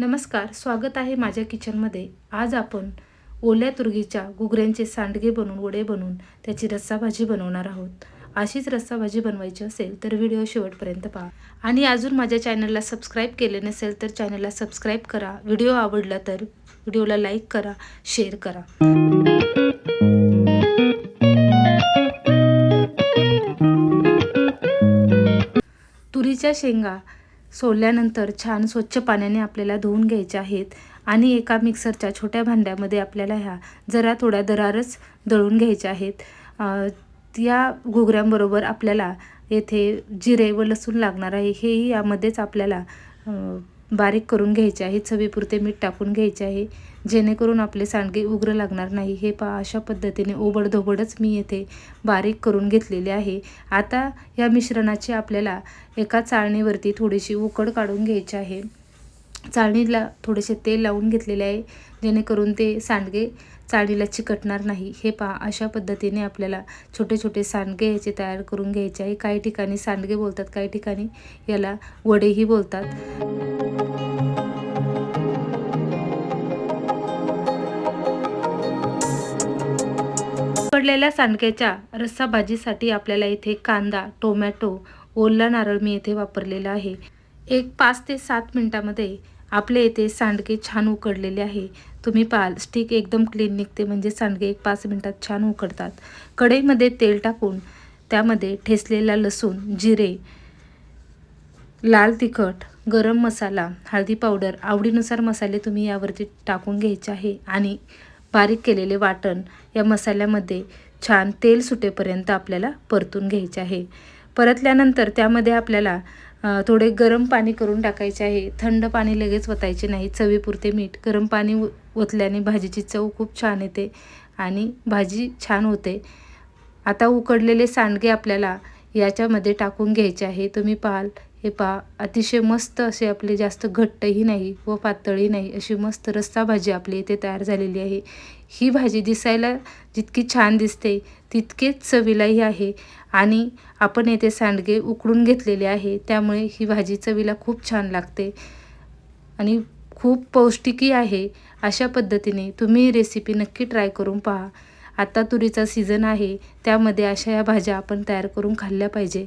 नमस्कार स्वागत आहे माझ्या किचनमध्ये. आज आपण ओल्या तुरगीच्या गुगऱ्यांचे सांडगे बनवून वडे बनवून त्याची रस्साभाजी बनवणार आहोत. अशीच रस्साभाजी बनवायची असेल तर व्हिडिओ शेवटपर्यंत पहा. आणि अजून माझ्या चॅनलला सबस्क्राईब केले नसेल तर चॅनलला सबस्क्राईब करा. व्हिडिओ आवडला तर व्हिडिओला लाईक करा शेअर करा. तुरीच्या शेंगा सोलल्यानंतर छान स्वच्छ पाण्याने आपल्याला धुवून घ्यायचे आहेत आणि एका मिक्सरच्या छोट्या भांड्यामध्ये आपल्याला ह्या जरा थोड्या दरारच दळून घ्यायच्या आहेत. या घोगऱ्यांबरोबर आपल्याला येथे जिरे व लसूण लागणार आहे. हेही यामध्येच आपल्याला बारीक करून घ्यायचे आहे. चवीपुरते मीठ टाकून घ्यायचे आहे. जेणेकरून आपले सांडगे उग्र लागणार नाही. हे पहा अशा पद्धतीने ओबडधोबडच मी येथे बारीक करून घेतलेले आहे. आता या मिश्रणाची आपल्याला एका चाळणीवरती थोडीशी उकड काढून घ्यायची आहे. चाळणीला थोडेसे तेल लावून घेतलेले आहे. जेणेकरून ते सांडगे चाळणीला चिकटणार नाही. हे पहा अशा पद्धतीने आपल्याला छोटे छोटे सांडगे याचे तयार करून घ्यायचे आहे. काही ठिकाणी सांडगे बोलतात काही ठिकाणी याला वडेही बोलतात. उकडलेल्या सांडक्याच्या रस्सा भाजीसाठी आपल्याला इथे कांदा टोमॅटो ओला नारळ मी येथे वापरलेला आहे. एक पाच ते सात मिनटामध्ये आपले येथे सांडगे छान उकडलेले आहे. तुम्ही पाल स्टिक एकदम क्लीन निघते म्हणजे सांडगे एक पाच मिनटात छान उकडतात. कढईमध्ये तेल टाकून त्यामध्ये ठेसलेला लसूण जिरे लाल तिखट गरम मसाला हळदी पावडर आवडीनुसार मसाले तुम्ही यावरती टाकून घ्यायचे आहे. आणि बारीक केलेले वाटण या मसाल्यामध्ये छान तेल सुटेपर्यंत आपल्याला परतून घ्यायचे आहे. परतल्यानंतर त्यामध्ये आपल्याला थोडे गरम पाणी करून टाकायचे आहे. थंड पाणी लगेच ओतायचे नाही. चवीपुरते मीठ. गरम पाणी ओ- ओतल्याने भाजीची चव खूप छान येते आणि भाजी छान होते. आता उकडलेले सांडगे आपल्याला याच्यामध्ये टाकून घ्यायचे आहे. तुम्ही पाहाल हे पहा अतिशय मस्त असे आपले जास्त घट्टही नाही व पातळही नाही अशी मस्त रस्सा भाजी आपली इथे तयार झालेली आहे. ही भाजी दिसायला जितकी छान दिसते तितकेच चवीलाही आहे आणि आपण येथे सांडगे उकडून घेतलेले आहे त्यामुळे ही भाजी चवीला खूप छान लागते आणि खूप पौष्टिकही आहे. अशा पद्धतीने तुम्ही ही रेसिपी नक्की ट्राय करून पहा. आता तुरीचा सीझन आहे त्यामध्ये अशा या भाज्या आपण तयार करून खाल्ल्या पाहिजे.